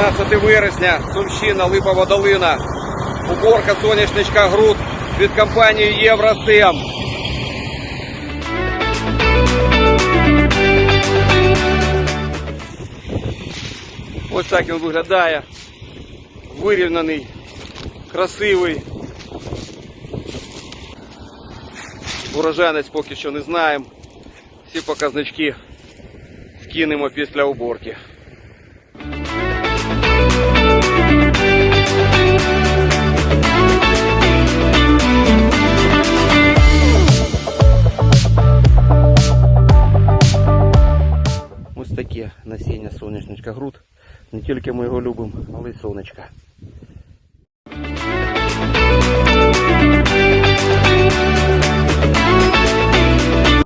12 вересня, Сумщина, Липова долина. Уборка соняшничка груд від компанії Євросем. Ось так він виглядає. Вирівняний, красивий. Урожайність поки що не знаємо. Всі показнички скинемо після уборки. Таке насіння соняшничка груд. Не тільки ми його любимо, але й сонечка.